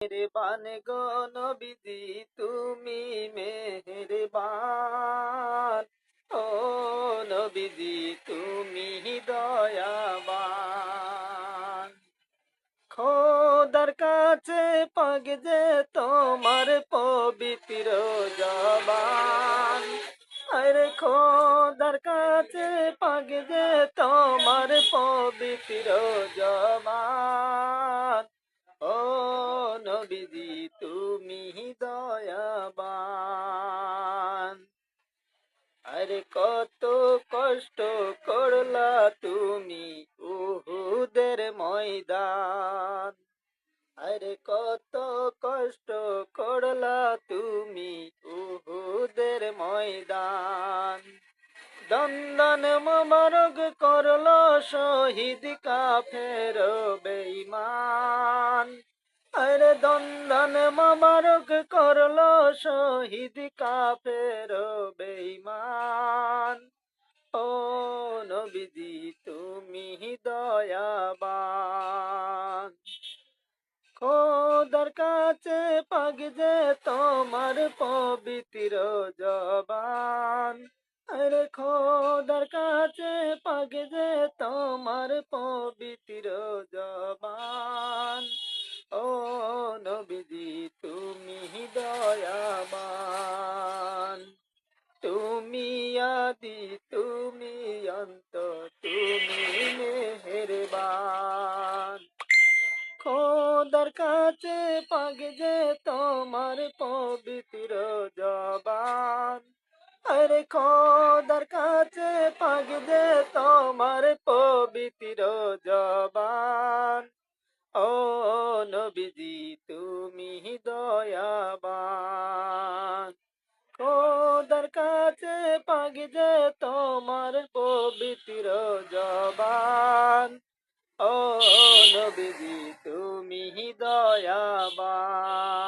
মেহেরবান গো নবীজি, তুমি মেহেরবান। ও নবীজি, তুমি দয়াবান। খোদার কাছে পাগ যে তোমার পবিত্র জবান। আরে খোদার কাছে পাগ যে তোমার পবিত্র জবান। নবীজি, তুমি দয়াবান। আরে কত কষ্ট করলা তুমি উহুদের ময়দান। আরে কত কষ্ট করলা তুমি উহুদের ময়দান। দন্দন মোবারক করল শহীদ কাফের বেঈমান। আরে দন্দন মোবারক করল শহীদ কাফের বেঈমান। ও নবীজি, তুমি দয়াবান। খোদার কাছে পাগ যে তোমার পবিত্র জবান। আরে খোদার কাছে পাগ যে তোমার পবিত্র তুমি দয়াবান, তুমি আদি, তুমি অন্ত, তুমি মেহেরবান। খোদার কাছে পাগ যে তোমার পবিত্র জবান, আরে খোদার কাছে পাগ যে তোমার পবিত্র জবান। ও নবীজি, তুমি দয়াবান। খোদার কাছে পাগি যে তোমার পবিত্র জবান। ও নবীজি তুমি দয়াবান।